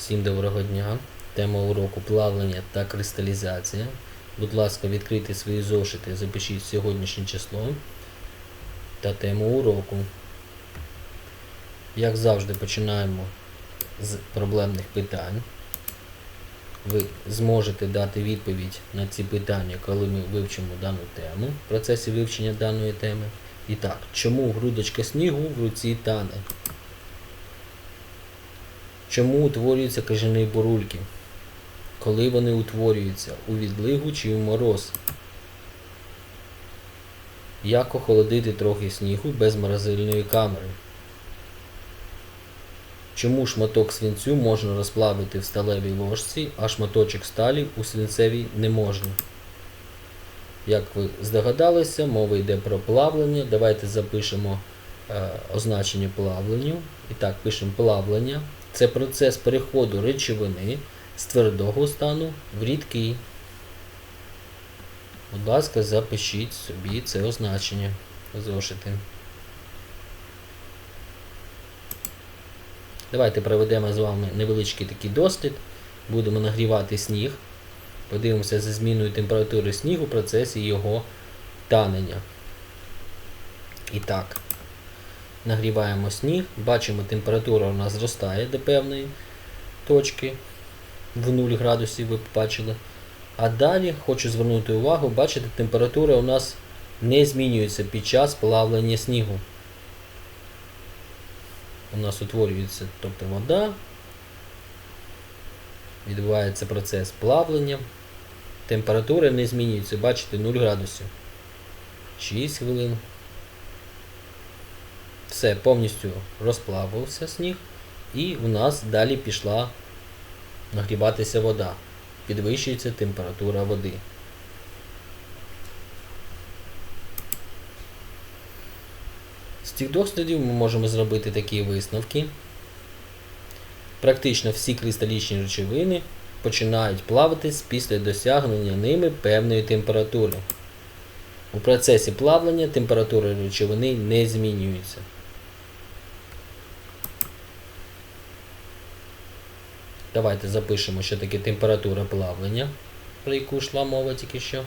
Всім доброго дня. Тема уроку плавлення та кристалізація. Будь ласка, відкрийте свої зошити, запишіть сьогоднішнє число та тему уроку. Як завжди, починаємо з проблемних питань. Ви зможете дати відповідь на ці питання, коли ми вивчимо дану тему в процесі вивчення даної теми. І так, чому грудочка снігу в руці тане? Чому утворюються кажани бурульки? Коли вони утворюються? У відлигу чи в мороз? Як охолодити трохи снігу без морозильної камери? Чому шматок свинцю можна розплавити в сталевій ложці, а шматочок сталі у свинцевій не можна? Як ви здогадалися, мова йде про плавлення. Давайте запишемо е, означення плавленню. І так, пишемо плавлення. Це процес переходу речовини з твердого стану в рідкий. Будь ласка, запишіть собі це означення зошити. Давайте проведемо з вами невеличкий такий дослід. Будемо нагрівати сніг. Подивимося за зміною температури снігу в процесі його танення. І так, нагріваємо сніг, бачимо, температура у нас зростає до певної точки в 0 градусів, ви побачили. А далі хочу звернути увагу, бачите, температура у нас не змінюється під час плавлення снігу. У нас утворюється тобто вода, відбувається процес плавлення. Температура не змінюється, бачите, 0 градусів. 6 хвилин. Все, повністю розплавився сніг, і у нас далі пішла нагріватися вода. Підвищується температура води. З цих дослідів ми можемо зробити такі висновки. Практично всі кристалічні речовини починають плаватись після досягнення ними певної температури. У процесі плавлення температура речовини не змінюється. Давайте запишемо, що таке температура плавлення, про яку йшла мова тільки що.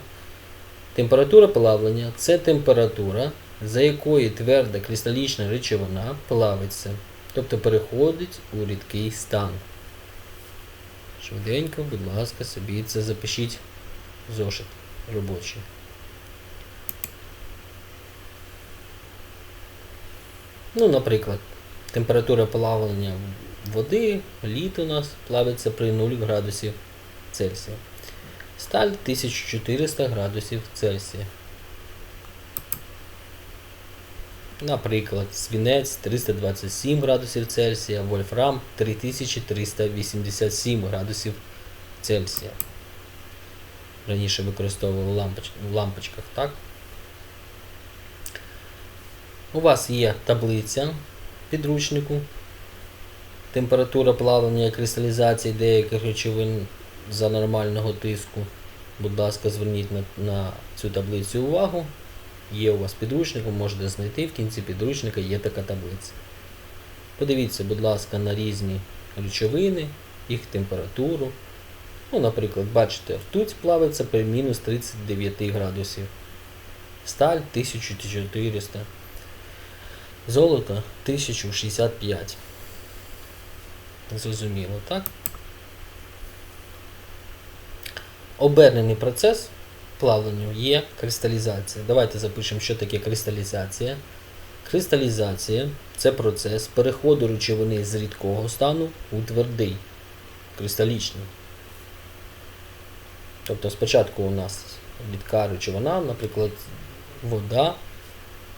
Температура плавлення це температура, за якою тверда кристалічна речовина плавиться, тобто переходить у рідкий стан. Швиденько, будь ласка, собі це запишіть зошит робочий. Ну, наприклад, температура плавлення води, лід у нас плавиться при 0 градусів Цельсія. Сталь 1400 градусів Цельсія. Наприклад, свінець 327 градусів Цельсія, вольфрам 3387 градусів Цельсія. Раніше використовували в лампочках, так? У вас є таблиця підручнику. Температура плавлення і кристалізації деяких речовин за нормального тиску. Будь ласка, зверніть на, на цю таблицю увагу. Є у вас підручник, ви можете знайти. В кінці підручника є така таблиця. Подивіться, будь ласка, на різні речовини, їх температуру. Ну, Наприклад, бачите, ртуть плавиться при мінус 39 градусів. Сталь 1400. Золото 1065. Зрозуміло, так? Обернений процес плавлення є кристалізація. Давайте запишемо, що таке кристалізація. Кристалізація це процес переходу речовини з рідкого стану у твердий, кристалічний. Тобто спочатку у нас рідка речовина, наприклад, вода,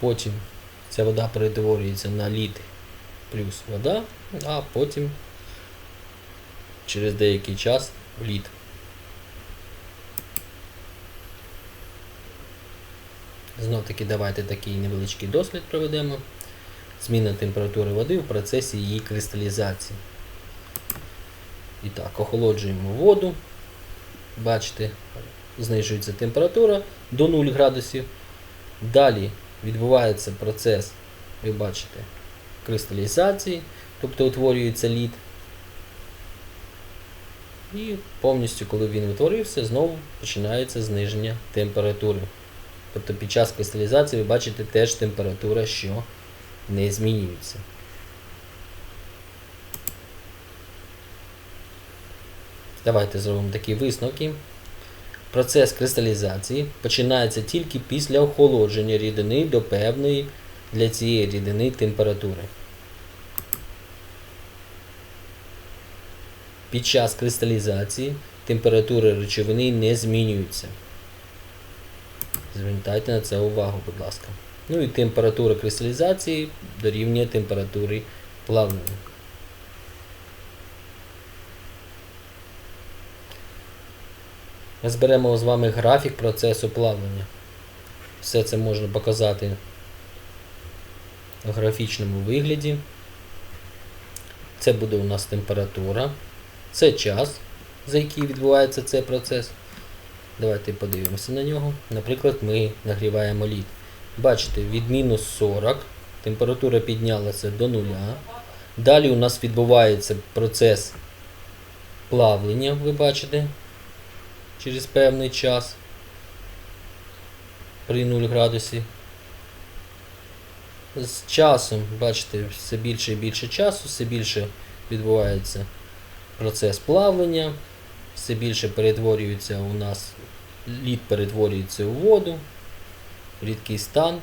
потім ця вода перетворюється на лід плюс вода, а потім через деякий час в лід. Знов таки давайте такий невеличкий дослід проведемо. Зміна температури води в процесі її кристалізації. І так, охолоджуємо воду. Бачите, знижується температура до 0 градусів. Далі відбувається процес, ви бачите, кристалізації, тобто утворюється лід. І повністю, коли він утворився, знову починається зниження температури. Тобто під час кристалізації ви бачите теж температура, що не змінюється. Давайте зробимо такі висновки. Процес кристалізації починається тільки після охолодження рідини до певної для цієї рідини температури. Під час кристалізації температура речовини не змінюється. Звертайте на це увагу, будь ласка. Ну і температура кристалізації дорівнює температурі плавлення. Розберемо з вами графік процесу плавлення. Все це можна показати в графічному вигляді. Це буде у нас температура. Це час, за який відбувається цей процес. Давайте подивимося на нього. Наприклад, ми нагріваємо лід. Бачите, від мінус 40 температура піднялася до нуля. Далі у нас відбувається процес плавлення, ви бачите, через певний час при 0 градусів. З часом, бачите, все більше і більше часу, все більше відбувається процес плавлення, все більше перетворюється у нас, лід перетворюється у воду, рідкий стан.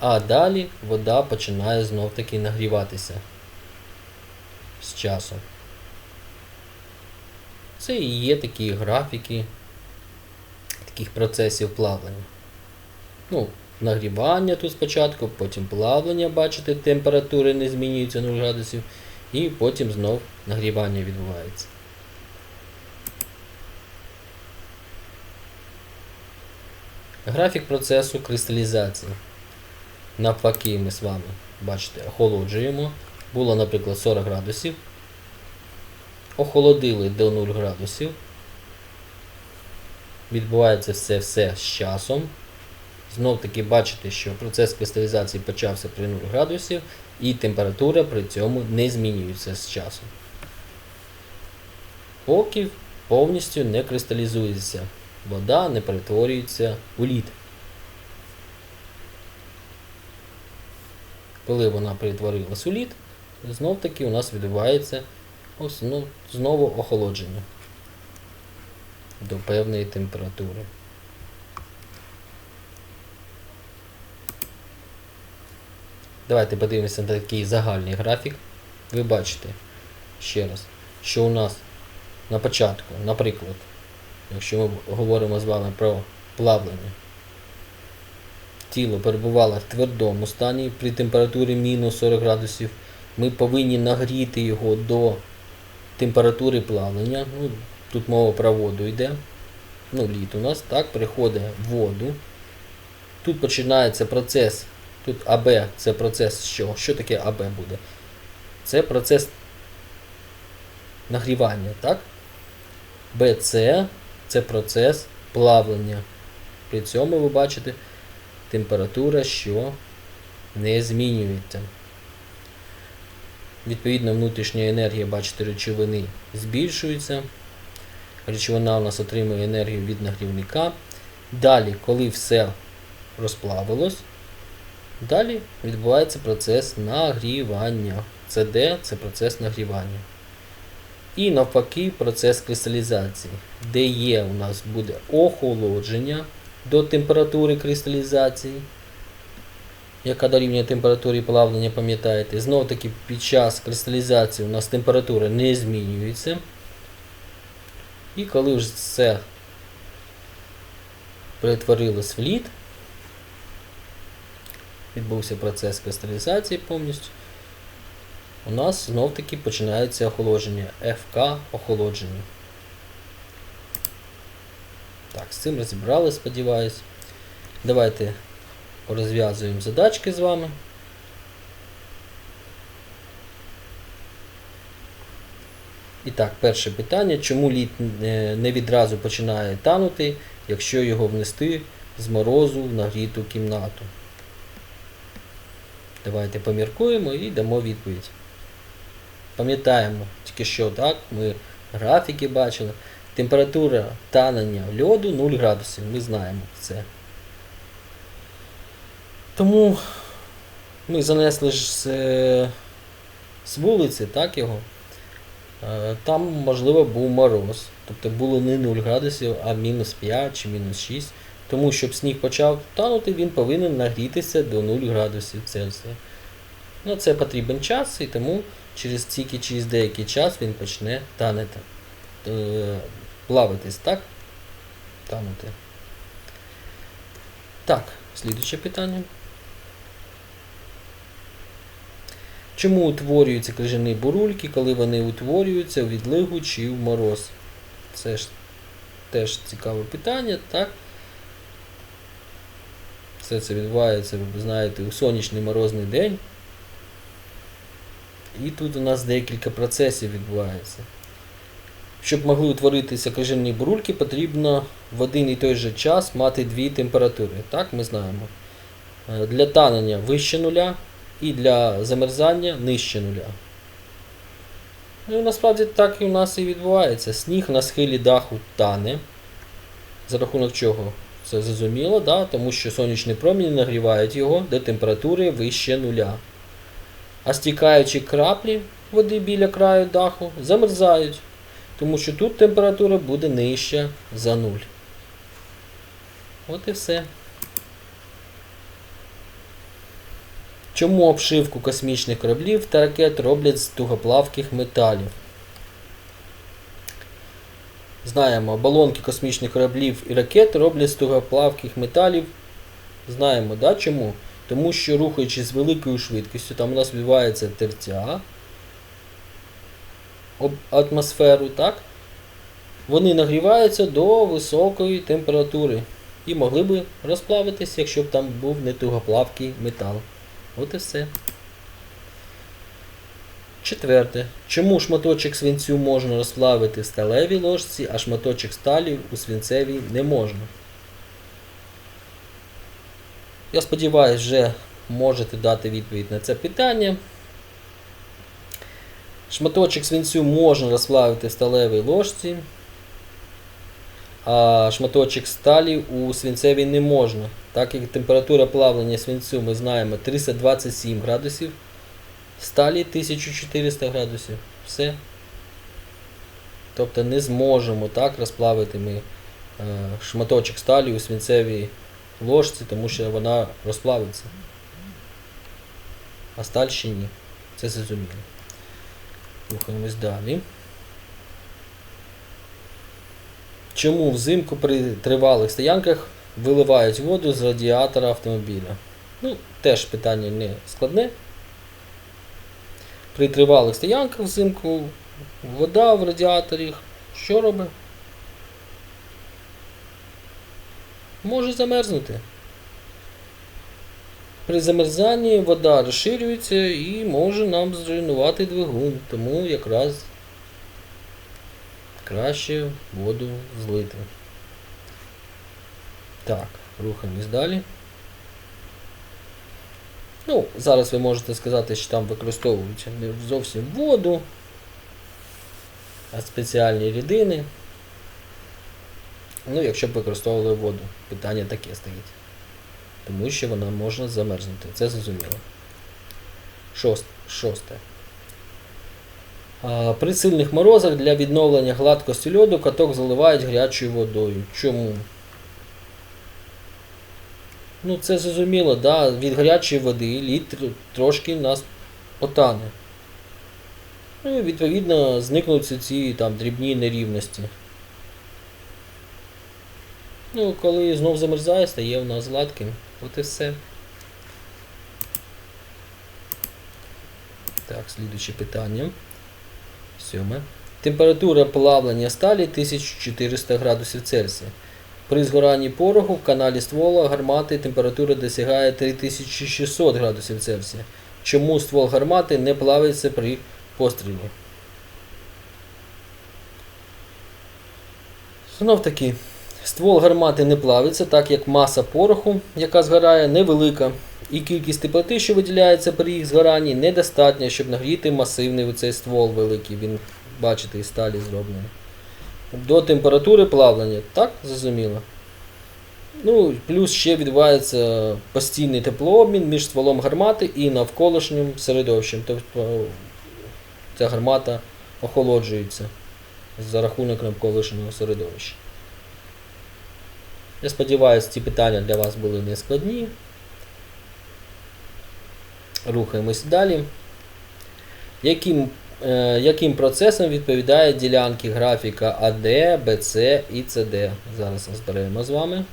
А далі вода починає знов таки нагріватися з часом. Це і є такі графіки таких процесів плавлення. Ну, нагрівання тут спочатку, потім плавлення, бачите, температури не змінюються 0 градусів, і потім знов нагрівання відбувається. Графік процесу кристалізації. Навпаки, ми з вами, бачите, охолоджуємо. Було, наприклад, 40 градусів. Охолодили до 0 градусів. Відбувається все все з часом. Знов таки бачите, що процес кристалізації почався при 0 градусів і температура при цьому не змінюється з часом. Поки повністю не кристалізується. Вода не перетворюється у лід. Коли вона перетворилась у лід, знов таки у нас відбувається ось, ну, знову охолодження до певної температури. Давайте подивимося на такий загальний графік. Ви бачите ще раз, що у нас на початку, наприклад, якщо ми говоримо з вами про плавлення, тіло перебувало в твердому стані при температурі мінус 40 градусів, ми повинні нагріти його до температури плавлення. Ну, Тут мова про воду йде. Ну, лід у нас так, приходить в воду. Тут починається процес. Тут АБ це процес що? Що таке АБ буде? Це процес нагрівання, так? БЦ це процес плавлення. При цьому ви бачите температура, що не змінюється. Відповідно, внутрішня енергія, бачите, речовини збільшується. Речовина у нас отримує енергію від нагрівника. Далі, коли все розплавилось, далі відбувається процес нагрівання. Це де? Це процес нагрівання. І навпаки процес кристалізації, де є у нас буде охолодження до температури кристалізації, яка дорівнює температурі плавлення, пам'ятаєте. Знову таки під час кристалізації у нас температура не змінюється. І коли вже все перетворилось в лід, відбувся процес кристалізації повністю, у нас знов таки починається охолодження. ФК охолодження. Так, з цим розібрали, сподіваюсь. Давайте розв'язуємо задачки з вами. І так, перше питання. Чому лід е, не відразу починає танути, якщо його внести з морозу в нагріту кімнату? Давайте поміркуємо і дамо відповідь. Пам'ятаємо, тільки що так, ми графіки бачили. Температура танення льоду 0 градусів, ми знаємо це. Тому ми занесли ж з, з вулиці, так його. Е, Там, можливо, був мороз. Тобто було не 0 градусів, а мінус 5 чи мінус 6. Тому щоб сніг почав танути, він повинен нагрітися до 0 градусів Цельсія. Ну, це потрібен час, і тому через тільки через деякий час він почне танути. Е, плавитись, так? Танути. Так, слідуюче питання. Чому утворюються крижані бурульки, коли вони утворюються у відлигу чи в мороз? Це ж теж цікаве питання, так? Все це відбувається, ви знаєте, у сонячний морозний день. І тут у нас декілька процесів відбувається. Щоб могли утворитися крижані бурульки, потрібно в один і той же час мати дві температури. Так, ми знаємо. Е, Для танення вище нуля і для замерзання нижче нуля. Ну і насправді так і у нас і відбувається. Сніг на схилі даху тане. За рахунок чого? Це зрозуміло, да? тому що сонячні промені нагрівають його до температури вище нуля. А стікаючі краплі води біля краю даху замерзають, тому що тут температура буде нижча за нуль. От і все. Чому обшивку космічних кораблів та ракет роблять з тугоплавких металів? Знаємо, оболонки космічних кораблів і ракет роблять з тугоплавких металів. Знаємо, да, чому? Тому що рухаючись з великою швидкістю, там у нас відбувається тертя об атмосферу, так? Вони нагріваються до високої температури і могли би розплавитись, якщо б там був не тугоплавкий метал. От і все. Четверте. Чому шматочок свинцю можна розплавити в сталевій ложці, а шматочок сталі у свинцевій не можна? Я сподіваюся, вже можете дати відповідь на це питання. Шматочок свинцю можна розплавити в сталевій ложці, а шматочок сталі у свинцевій не можна. Так як температура плавлення свинцю ми знаємо 327 градусів, сталі 1400 градусів. Все. Тобто не зможемо так розплавити ми е, шматочок сталі у свинцевій ложці, тому що вона розплавиться. А сталь ще ні. Це зрозуміло. Рухаємось далі. Чому взимку при тривалих стоянках виливають воду з радіатора автомобіля? Ну, теж питання не складне. При тривалих стоянках взимку вода в радіаторі що робить? Може замерзнути. При замерзанні вода розширюється і може нам зруйнувати двигун, тому якраз краще воду злити. Так, рухаємось далі. Ну, зараз ви можете сказати, що там використовують не зовсім воду, а спеціальні рідини. Ну, якщо б використовували воду, питання таке стоїть. Тому що вона може замерзнути. Це зрозуміло. Шост, шосте. При сильних морозах для відновлення гладкості льоду каток заливають гарячою водою. Чому? Ну, це зрозуміло, да, від гарячої води лід трошки нас потане. Ну і відповідно зникнуться ці там дрібні нерівності. Ну, коли знов замерзає, стає у нас гладким. От і все. Так, слідуюче питання. Сьоме. Температура плавлення сталі 1400 градусів Цельсія. При згоранні пороху в каналі ствола гармати температура досягає 3600 градусів Цельсія. Чому ствол гармати не плавиться при пострілі? Знов таки, ствол гармати не плавиться, так як маса пороху, яка згорає, невелика, і кількість теплоти, що виділяється при їх згоранні, недостатня, щоб нагріти масивний цей ствол великий. Він бачите, із сталі зроблені. До температури плавлення, так, зрозуміло. Ну, плюс ще відбувається постійний теплообмін між стволом гармати і навколишнім середовищем. Тобто ця гармата охолоджується за рахунок навколишнього середовища. Я сподіваюся, ці питання для вас були не складні. Рухаємось далі. Яким, е, яким процесом відповідають ділянки графіка AD, BC і CD? Зараз розберемо з вами.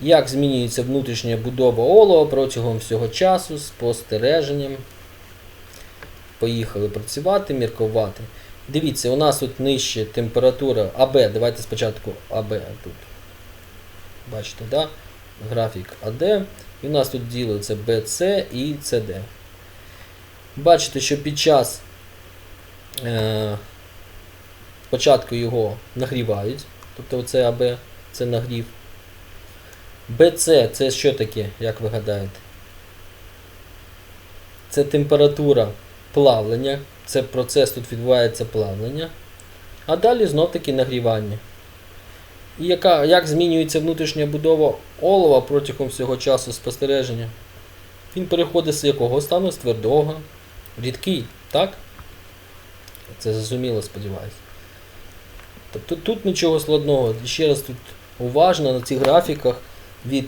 Як змінюється внутрішня будова олова протягом всього часу з спостереженням. Поїхали працювати, міркувати. Дивіться, у нас тут нижче температура АБ. Давайте спочатку АБ тут. Бачите, да? графік АД. І у нас тут ділиться BC і CD. Бачите, що під час е, спочатку його нагрівають. Тобто оце АБ, це нагрів. BC це що таке, як ви гадаєте? Це температура плавлення. Це процес тут відбувається плавлення. А далі знов таки нагрівання. І яка, як змінюється внутрішня будова олова протягом всього часу спостереження? Він переходить з якого стану? З твердого, рідкий, так? Це зрозуміло, сподіваюся. Тобто тут нічого складного. Ще раз тут уважно на цих графіках від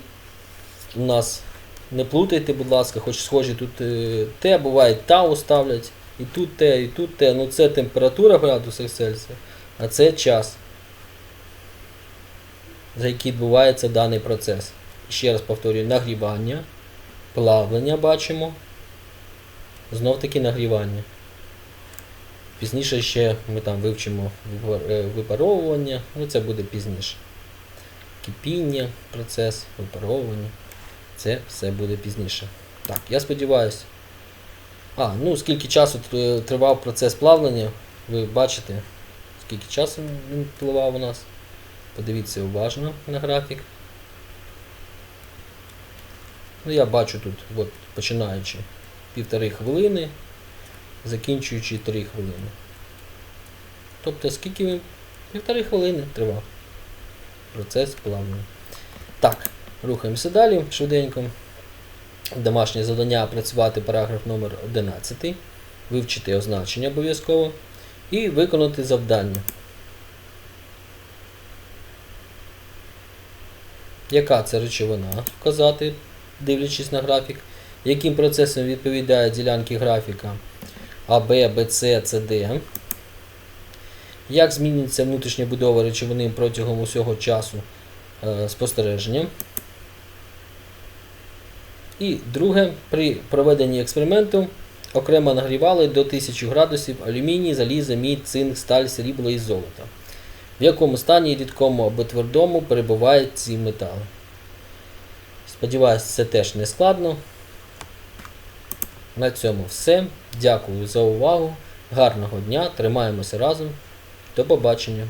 у нас не плутайте, будь ласка, хоч схожі тут е, те, буває тау ставлять, і тут те, і тут те. Ну це температура в градусах Цельсія, а це час, за який відбувається даний процес. Ще раз повторюю, нагрівання, плавлення бачимо. Знов таки нагрівання. Пізніше ще ми там вивчимо е, випаровування, ну це буде пізніше. Кипіння, процес, випаровування. Це все буде пізніше. Так, я сподіваюся. А, ну скільки часу тривав процес плавлення, ви бачите, скільки часу він тривав у нас. Подивіться уважно на графік. Ну, я бачу тут, от, починаючи півтори хвилини, закінчуючи 3 хвилини. Тобто скільки він? Півтори хвилини тривав процес плавлення. Так, рухаємося далі швиденько. Домашнє завдання працювати параграф номер 11, вивчити означення обов'язково і виконати завдання. Яка це речовина? Вказати, дивлячись на графік. Яким процесом відповідають ділянки графіка АБ, БЦ, СД. Як змінюється внутрішня будова речовини протягом усього часу е, спостереження. І друге, при проведенні експерименту окремо нагрівали до 1000 градусів алюміній, залізо, мідь, цинк, сталь, срібло і золото. В якому стані рідкому або твердому перебувають ці метали. Сподіваюсь, це теж не складно. На цьому все. Дякую за увагу. Гарного дня. Тримаємося разом. До побачення.